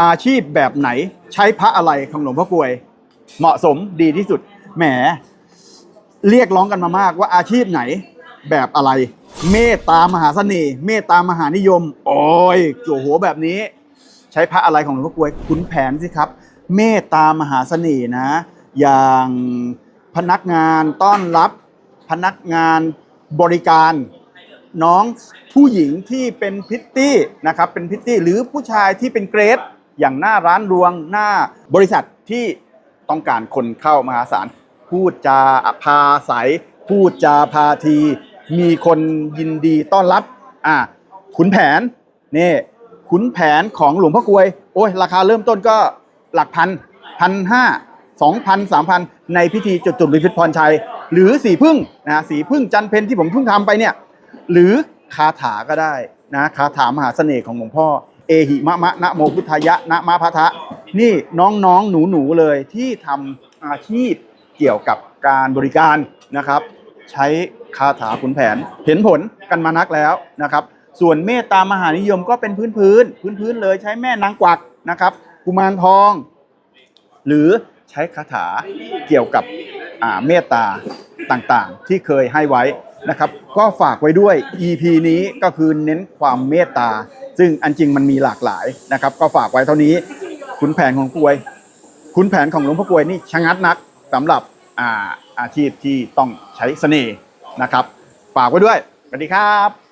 อาชีพแบบไหนใช้พระอะไรของหลวงพ่อกลวย เหมาะสมดีที่สุด แหม เรียกร้องกันมามากว่าอาชีพไหนแบบอะไร เมตตามหาเสน่ห์เมตตามหานิยม โอ้ยจั่วหัวแบบนี้ ใช้พระอะไรของหลวงพ่อกลวยขุนแผนสิครับ เมตตามหาเสน่ห์นะ อย่างพนักงานต้อนรับ พนักงานบริการน้องผู้หญิงที่เป็นพิตตี้นะครับเป็นพิตตี้หรือผู้ชายที่เป็นเกรด อย่างหน้าร้านรวงหน้าบริษัทที่ต้องการคนเข้ามหาศาลพูดจาพาใสพูดจาพาที มีคนยินดีต้อนรับอะขุนแผนนี่ขุนแผนของหลวงพ่อกวย โอ้ยราคาเริ่มต้นก็หลักพันพันห้าสองพันสามพันในพิธีจุดจุดลิพิตพรชัย หรือสีพึ่งนะสีพึ่งจันเพนที่ผมเพิ่งทำไปเนี่ย หรือคาถาก็ได้นะคาถามหาเสน่ห์ของหลวงพ่อ เอหิมะมะนะโมพุทธายะนะมะพะทะ นี่น้องๆหนูๆเลยที่ทำอาชีพเกี่ยวกับการบริการนะครับ ใช้คาถาขุนแผน เห็นผลกันมานักแล้วนะครับ ส่วนเมตตามหานิยมก็เป็นพื้นพื้นพื้นพื้นเลยใช้แม่นางกวักนะครับกุมารทอง หรือใช้คาถาเกี่ยวกับเมตตาต่างๆ ที่เคยให้ไว้นะครับ ก็ฝากไว้ด้วย EP นี้ก็คือเน้นความเมตตา ซึ่งอันจริงมันมีหลากหลายนะครับ ก็ฝากไว้เท่านี้ขุนแผนของกลวยคุณแผนของหลวงพ่อกลวยนี่ชะงัดนักสำหรับอ่าอาชีพที่ต้องใช้เสน่ห์นะครับ ฝากไว้ด้วยสวัสดีครับ